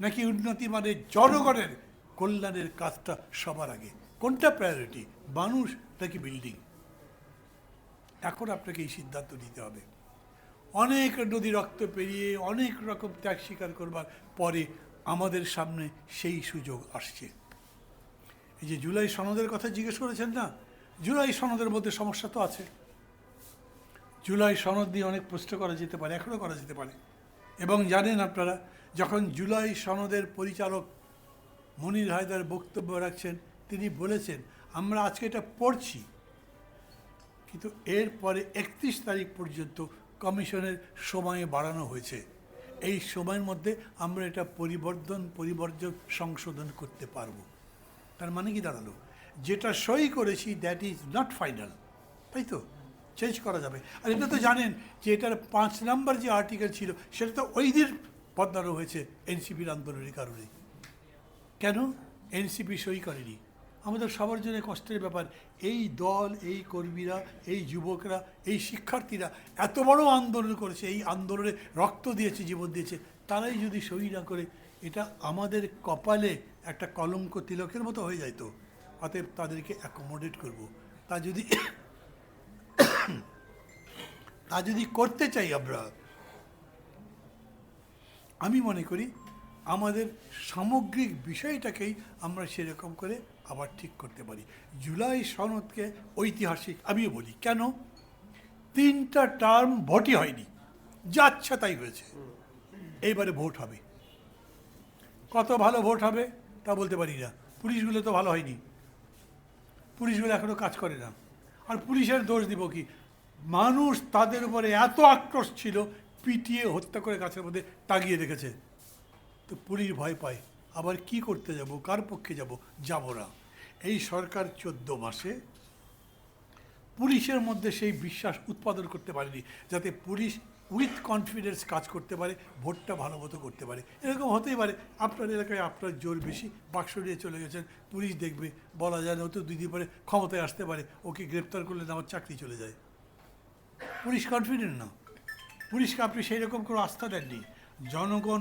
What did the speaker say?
নাকি উন্নতি মানে জনগণের কল্যাণের কাজটা সবার আগে? কোনটা প্রায়োরিটি মানুষ নাকি বিল্ডিং এখন আপনাকে এই সিদ্ধান্ত নিতে হবে। অনেক নদী রক্ত পেরিয়ে অনেক রকম ত্যাগ স্বীকার করবার পরে আমাদের সামনে সেই সুযোগ আসছে। এই যে জুলাই সনদের কথা জিজ্ঞেস করেছেন না? জুলাই সনদের মধ্যে সমস্যা তো আছে। জুলাই সনদ দিয়ে অনেক প্রশ্ন করা যেতে পারে এখনও করা যেতে পারে। এবং জানেন আপনারা যখন জুলাই সনদের পরিচালক মনির হায়দার বক্তব্য রাখছেন, তিনি বলেছেন, আমরা আজকে এটা পড়ছি। কিন্তু এরপরে একত্রিশ তারিখ পর্যন্ত কমিশনের সময়ে বাড়ানো হয়েছে। এই সময়ের মধ্যে আমরা এটা পরিবর্তন, পরিবর্জন সংশোধন করতে পারব। তার মানে কি দাঁড়াল? যেটা সই করেছি দ্যাট ইজ নট ফাইনাল তাই তো? চেঞ্জ করা যাবে। আর এটা তো জানেন যে এটার পাঁচ নাম্বার যে আর্টিকেল ছিল, সেটা তো ওই দিন বদলানো হয়েছে এনসিপির আন্দোলনের কারণে। কেন? এনসিপি সই করেনি। আমাদের সবার জন্য কষ্টের ব্যাপার, এই দল, এই কর্মীরা, এই যুবকরা, এই শিক্ষার্থীরা এত বড় আন্দোলন করেছে, এই আন্দোলনে রক্ত দিয়েছে, জীবন দিয়েছে, তারাই যদি সই না করে, এটা আমাদের কপালে একটা কলঙ্ক তিলকের মতো হয়ে যায় তো। অতএব তাদেরকে অ্যাকোমোডেট করব। তা যদি তা যদি করতে চাই আমরা আমি মনে করি আমাদের সামগ্রিক বিষয়টাকেই আমরা সেরকম করে আবার ঠিক করতে পারি। জুলাই সনদকে ঐতিহাসিক আমিও বলি। কেন? তিনটা টার্ম ভোটই হয়নি। যা ইচ্ছা তাই হয়েছে। এইবারে ভোট হবে। কত ভালো ভোট হবে তা বলতে পারি না। পুলিশগুলো তো ভালো হয়নি। পুলিশগুলো এখনও কাজ করে না। আর পুলিশের দোষ দিব কি? মানুষ তাদের উপরে এত আক্রোশ ছিল পিটিয়ে হত্যা করে গাছের মধ্যে টাঙিয়ে রেখেছে। তো পুলিশ ভয় পায়। আবার কি করতে যাব? কার পক্ষে যাব? যাব না। এই সরকার চোদ্দ মাসে পুলিশের মধ্যে সেই বিশ্বাস উৎপাদন করতে পারেনি, যাতে পুলিশ উইথ কনফিডেন্স কাজ করতে পারে, ভোটটা ভালো মতো করতে পারে। এরকম হতেই পারে। আপনার এলাকায় আপনার জোর বেশি বাক্স নিয়ে চলে গেছেন, পুলিশ দেখবে, বলা যায় না তো দুই দিন পরে ক্ষমতায় আসতে পারে, ওকে গ্রেপ্তার করলে আমার চাকরি চলে যায়। পুলিশ কনফিডেন্ট না। পুলিশকে আপনি সেই রকম কোনো আস্থা দেননি। জনগণ